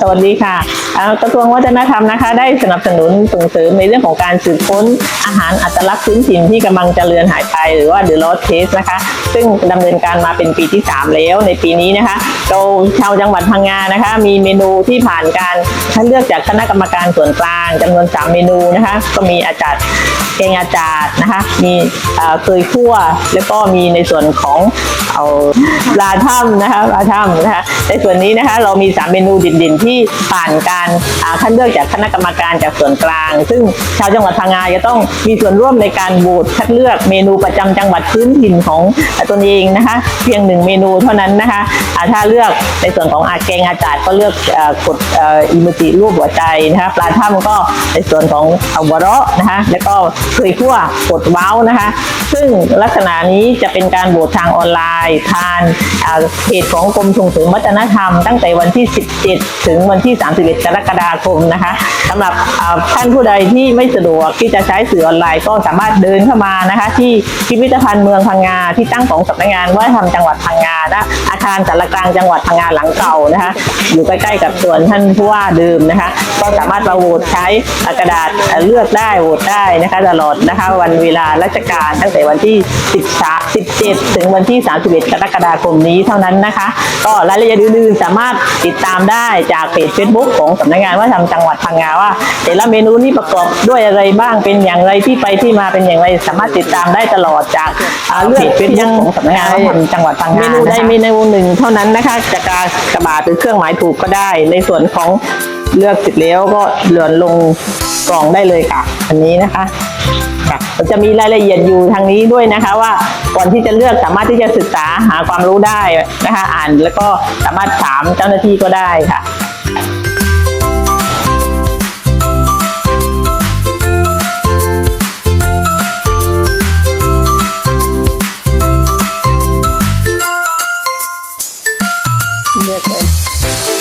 สวัสดีค่ะอ่ากระทรวงวัฒนธรรมนะคะ ได้สนับสนุนส่งเสริมในเรื่องของการสืบค้นอาหารอัตลักษณ์พื้นถิ่นที่กำลังจะเลือนหายไป หรือว่า The Lost Taste นะคะ ซึ่งดำเนินการมาเป็นปีที่ 3 แล้วในปีนี้นะคะเราชาวจังหวัดพังงานะคะ มีเมนูที่ผ่านการคัดเลือกจากคณะกรรมการส่วนกลางจำนวน 3 เมนูนะคะ ก็มีอาจารย์แกงอาจารย์นะคะ มีเอ่อเคยคั่วแล้วก็มีในส่วนของเอาปลาถ้ำนะคะปลาถ้ำนะคะในส่วนนี้นะคะเรามี 3 เมนูเด่นๆที่ผ่านการคัดเลือกจากคณะกรรมการจากส่วนกลาง ซึ่งชาวจังหวัดพังงาจะต้องมีส่วนร่วมในการโหวตคัดเลือกเมนูประจำจังหวัดพื้นถิ่นของตนเองนะคะ เพียงหนึ่งเมนูเท่านั้นนะคะถ้าเลือกในส่วนของอาแกงอาจารย์ก็เลือกกดอิมจิรูปหัวใจนะคะปลาถ้ำก็ในส่วนของเอาวระนะคะแล้วก็เคยคั่วกดว้าวนะคะ ซึ่งลักษณะนี้จะเป็นการโหวตทางออนไลน์างอ่าเพจของกรมส่งเสริมวัฒนธรรม ตั้งแต่วันที่ 17 ถึงวันที่ 31 กรกฎาคมนะคะสำหรับท่านผู้ใดที่ไม่สะดวกที่จะใช้สื่อออนไลน์ก็สามารถเดินเข้ามานะคะ ที่พิพิธภัณฑ์เมืองพังงาที่ตั้งของสำนักงานวัฒนธรรมจังหวัดพังงานะอาคารสารกลางจังหวัดพังงาหลังเก่านะคะ อยู่ใกล้ๆกับส่วนท่านผู้ว่าเดิมนะคะ ก็สามารถมาโหวตใช้กระดาษเลือกได้โหวตได้นะคะตลอดนะคะ วันเวลาราชการตั้งแต่วันที่ 13 17 ถึงวันที่31 กรกฎาคมนี้เท่านั้นนะคะ ก็รายละเอียดอื่นๆสามารถติดตามได้จากเพจ Facebook ของสำนักงานวัฒนธรรมจังหวัดพังงาว่า แต่ละเมนูนี้ประกอบด้วยอะไรบ้างเป็นอย่างไรที่ไปที่มาเป็นอย่างไรสามารถติดตามได้ตลอดจากอ่าเลือกเฟซบุ๊กของสำนักงานวัฒนธรรมจังหวัดพังงาเมนูใดเมนูหนึ่งเท่านั้นนะคะจะกากระบาดหรือเครื่องหมายถูกก็ได้ในส่วนของ เลือกเสร็จแล้วก็เลื่อนลงกล่องได้เลยค่ะ อันนี้นะคะค่ะจะมีรายละเอียดอยู่ทางนี้ด้วยนะคะว่าก่อนที่จะเลือกสามารถที่จะศึกษาหาความรู้ได้นะคะ อ่านแล้วก็สามารถถามเจ้าหน้าที่ก็ได้ค่ะเลือกเลย